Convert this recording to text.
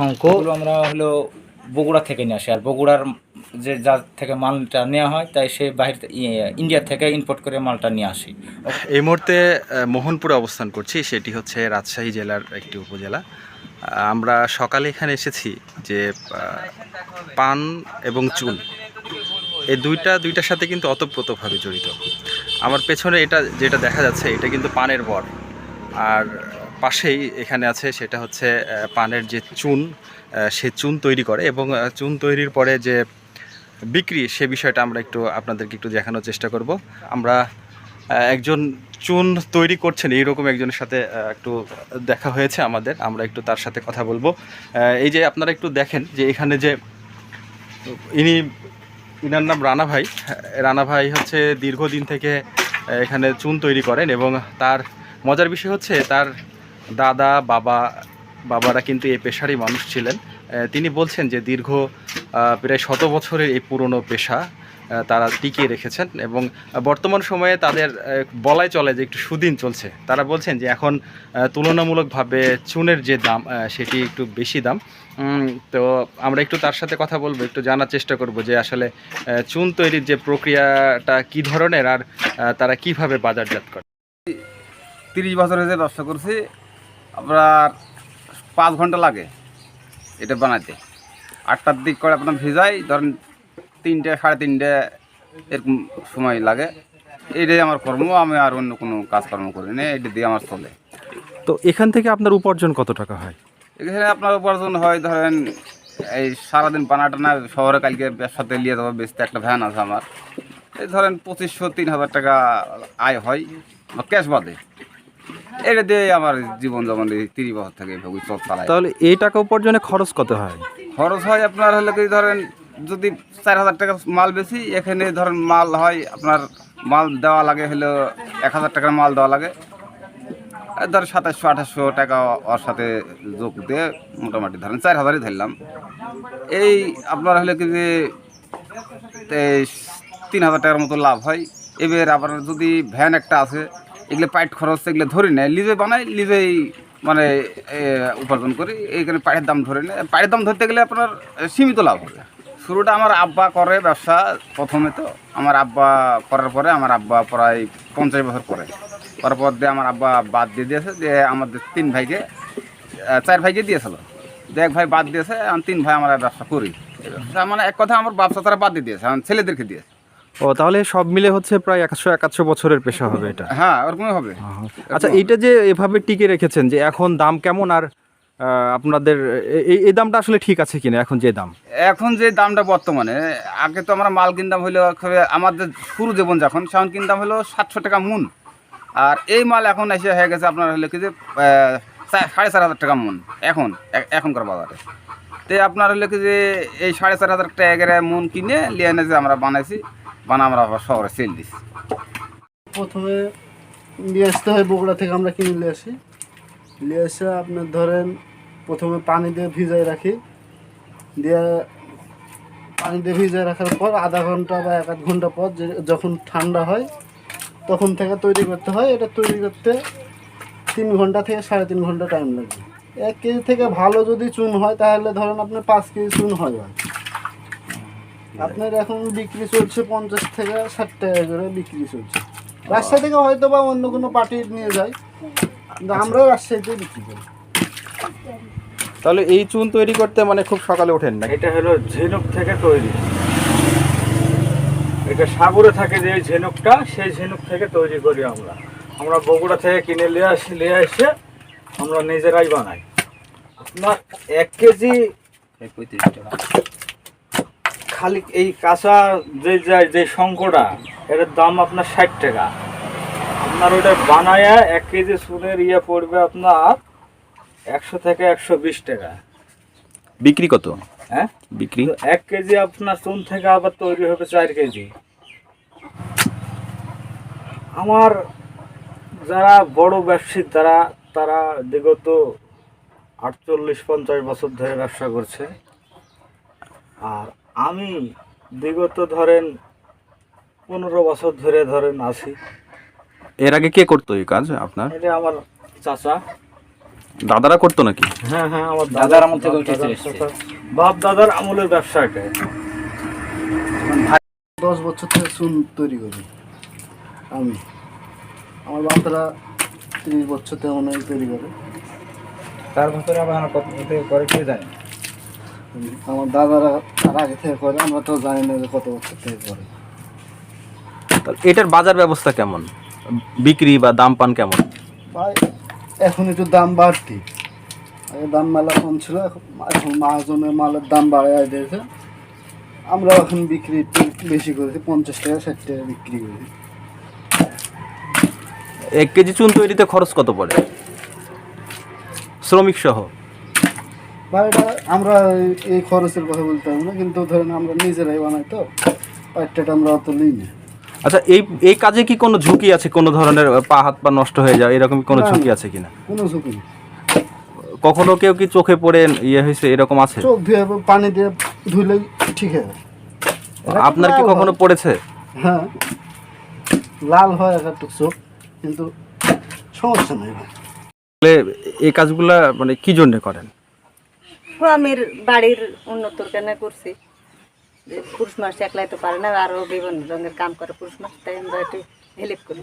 শঙ্খ আমরা হলো বগুড়া থেকে নিয়ে আসি। আর বগুড়ার যে যার থেকে মালটা নেওয়া হয় তাই সে বাহির ইয়ে, ইন্ডিয়া থেকে ইম্পোর্ট করে মালটা নিয়ে আসি। এই মুহূর্তে মোহনপুরে অবস্থান করছি। সেটি হচ্ছে রাজশাহী জেলার একটি উপজেলা। আমরা সকালে এখানে এসেছি যে পান এবং চুন এই দুইটা দুইটার সাথে কিন্তু অতপ্রতভাবে জড়িত। আমার পেছনে এটা যেটা দেখা যাচ্ছে এটা কিন্তু পানের বর। আর পাশেই এখানে আছে, সেটা হচ্ছে পানের যে চুন সে চুন তৈরি করে এবং চুন তৈরির পরে যে বিক্রি, সে বিষয়টা আমরা একটু আপনাদেরকে একটু দেখানোর চেষ্টা করব। আমরা একজন চুন তৈরি করছেন, এইরকম একজনের সাথে একটু দেখা হয়েছে আমাদের, আমরা একটু তার সাথে কথা বলব। এই যে আপনারা একটু দেখেন যে এখানে যে ইনি, ইনার নাম রানা ভাই রানা ভাই হচ্ছে দীর্ঘদিন থেকে এখানে চুন তৈরি করেন এবং তার মজার বিষয় হচ্ছে, তার দাদা, বাবা, বাবারা কিন্তু এই পেশারই মানুষ ছিলেন। তিনি বলছেন যে দীর্ঘ প্রায় শত বছরের এই পুরনো পেশা তারা টিকিয়ে রেখেছেন এবং বর্তমান সময়ে তাদের বলাই চলে যে একটু সুদিন চলছে। তারা বলছেন যে এখন তুলনামূলকভাবে চুনের যে দাম সেটি একটু বেশি দাম। তো আমরা একটু তার সাথে কথা বলব, একটু জানার চেষ্টা করব যে আসলে চুন তৈরির যে প্রক্রিয়াটা কি ধরনের আর তারা কীভাবে বাজারজাত করে। তিরিশ বছর হয়েছে ব্যবসা করছি আপনার পাঁচ ঘণ্টা লাগে এটা বানাতে। আটটার দিক করে আপনার ভিজাই ধরেন তিনটে সাড়ে তিনটে এরকম সময় লাগে। এটাই আমার কর্ম আমি আর অন্য কোনো কাজকর্ম করি না এটা দিয়ে আমার চলে। তো এখান থেকে আপনার উপার্জন কত টাকা হয়? এখানে আপনার উপার্জন হয় ধরেন এই সারাদিন বানা টানা শহরে কালকে ব্যবসাতে নিয়ে যাব বেচতে একটা ভ্যান আছে আমার। এই ধরেন পঁচিশশো তিন হাজার টাকা আয় হয় বা ক্যাশ বাদে। এটা দিয়ে আমার জীবন যেমন তিরিশ বছর থেকে এইভাবে চল চালায় তাহলে এই টাকা উপার্জনে খরচ কত হয়? খরচ হয় আপনার হলে কি ধরেন যদি চার হাজার টাকা মাল বেশি এখানে ধরেন মাল হয় আপনার মাল দেওয়া লাগে হলো এক হাজার টাকার মাল দেওয়া লাগে। ধরেন সাতাশশো আঠাশশো টাকা ওর সাথে যোগ দিয়ে মোটামুটি ধরেন চার হাজারই ধরলাম। এই আপনার হলে কি যে তিন হাজার টাকার মতো লাভ হয়। এবার আবার যদি ভ্যান একটা আছে এগুলো পাইট খরচ এগুলো ধরি নেয় লিজে বানাই, লিজেই মানে উপার্জন করি, এইখানে পায়ের দাম ধরে নেয় পায়ের দাম ধরতে গেলে আপনার সীমিত লাভ হবে। শুরুটা আমার আব্বা করে ব্যবসা, প্রথমে তো। আমার আব্বা করার পরে আমার আব্বা প্রায় পঞ্চাশ বছর করে। করার পর দিয়ে আমার আব্বা বাদ দিয়ে দিয়েছে যে আমাদের তিন ভাইকে চার ভাইকে দিয়েছিল। যে এক ভাই বাদ দিয়েছে তিন ভাই আমরা ব্যবসা করি। মানে এক কথা, আমার ব্যবসা তারা বাদ দিয়ে দিয়েছে ছেলেদেরকে দিয়েছে। ও তাহলে সব মিলে হচ্ছে প্রায় একশো একাশো বছরের পেশা হবে এটা। হ্যাঁ ওরকমই হবে। আচ্ছা এইটা যে এভাবে টিকে রেখেছেন যে এখন দাম কেমন আর আহ, আপনাদের এ- এই এই দামটা আসলে ঠিক আছে কিনা এখন যে দাম? এখন যে দামটা বর্তমানে আগে তো আমরা মাল কিনতাম হলো আমাদের শুরু জীবন যখন সেখন কিনতাম হলো সাতশো টাকা মুন। আর এই মাল এখন এসে হয়ে গেছে আপনার হলো কি যে আহ, চা- সাড়ে চার হাজার টাকা মুন এখন এ- এখনকার বাজারে। তো আপনার হলো কি যে এই সাড়ে চার হাজার টাকা মুন কিনে নিয়ে এনে যে আমরা বানাইছি বানা আমরা আবার শহরে সেল দিছি। প্রথমে নিয়ে আসতে হয় বগুড়া থেকে আমরা কিনে নিয়ে আসি। নিয়ে এসে আপনার ধরেন প্রথমে পানি দিয়ে ভিজাই রাখি। দিয়ে পানি দিয়ে ভিজাই রাখার পর আধা ঘণ্টা বা এক আধ ঘণ্টা পর যখন ঠান্ডা হয়, তখন থেকে তৈরি করতে হয়। এটা তৈরি করতে তিন ঘণ্টা থেকে সাড়ে তিন ঘণ্টা টাইম লাগবে এক কেজি থেকে ভালো যদি চুন হয়, তাহলে ধরেন আপনার পাঁচ কেজি চুন হয় আপনার এখন বিক্রি চলছে পঞ্চাশ থেকে ষাট টাকা করে বিক্রি চলছে। রাজশাহী থেকে হয়তো বা অন্য কোনো পার্টি নিয়ে যায় কিন্তু আমরা রাজশাহীতে বিক্রি করি। তাহলে এই চুন তৈরি করতে মানে খুব সকালে ওঠেন না এটা হলো ঝিনুক থেকে তৈরি। এটা সাগরে থাকে যে ঝিনুকটা সেই ঝিনুক থেকে তৈরি করি আমরা। আমরা বগুড়া থেকে কিনে নিয়ে আসি নিয়ে এসে আমরা নিজেরাই বানাই। আপনার এক কেজি পঁয়ত্রিশ টাকা। খালি এই কাঁচা যে যে- যে শঙ্কটা এটার দাম আপনার ষাট টাকা। আপনার ওটা বানায়া এক কেজি সুনের ইয়ে পড়বে আপনার একশো থেকে একশো বিশ টাকা। বিক্রি কত? হ্যাঁ? বিক্রি? এক কেজি আপনার চুন থেকে আবার তৈরি হবে চার কেজি। আমার যারা বড় ব্যবসায়িক তারা তারা বিগত আটচল্লিশ পঞ্চাশ বছর ধরে ব্যবসা করছে। আর আমি বিগত ধরেন পনেরো বছর ধরে ধরেন আছি। এর আগে কে করতো এই কাজ আপনার? এটা আমার চাচা। দাদারা করতো নাকি? হ্যাঁ হ্যাঁ আমার দাদার আমল থেকে বাপ উঠে দাদার বাপ দাদার আমলের ব্যবসা এটা দশ বছর থেকে চুন তৈরি করি। আমি। আমার বাচ্চারা তিরিশ বছর থেকে মনে তৈরি করে। তার ভিতরে আবার কত থেকে করে কেউ জানে। আমার দাদারা তার আগে থেকে করে আমরা তো জানি না যে কত বছর থেকে করে। এটার বাজার ব্যবস্থা কেমন? বিক্রি বা দাম পান কেমন? ভাই এখন একটু দাম বাড়তি। আগে দাম মেলা কম ছিল এখন মহাজনের মালের দাম বাড়ায় দিয়েছে। আমরা এখন বিক্রি একটু বেশি করেছি পঞ্চাশ টাকা ষাট টাকা বিক্রি করি। এক কেজি চুন তৈরিতে খরচ কত পড়ে? শ্রমিক সহ ভাই এটা আমরা এই- খরচের কথা বলতে পারব না কিন্তু ধরেন আমরা নিজেরাই বানাই তো পাইটটা আমরা অত নিই না। আচ্ছা এই এই কাজে কি কোনো ঝুঁকি আছে? কোনো ধরনের পা হাত পা নষ্ট হয়ে যায় এরকম কোনো ঝুঁকি। আছে কিনা? কোনো ঝুঁকি নেই। কখনো কেউ কি চোখে পড়ে ইয়ে হয়েছে এরকম আছে? চোখ ধুয়ে পানি দিয়ে ধুলেই ঠিক আছে আপনার কি কখনো পড়েছে? হ্যাঁ লাল হয় এক একটু চোখ কিন্তু সমস্যা নেই ভাই। এই কাজগুলা মানে কি জন্য করেন? আমির বাড়ির উন্নতর কেন করছি পুরুষ মাস একলাই তো পারে না, আরও বিভিন্ন রঙের কাম করে পুরুষ মাস তাই আমরা একটু হেল্প করি।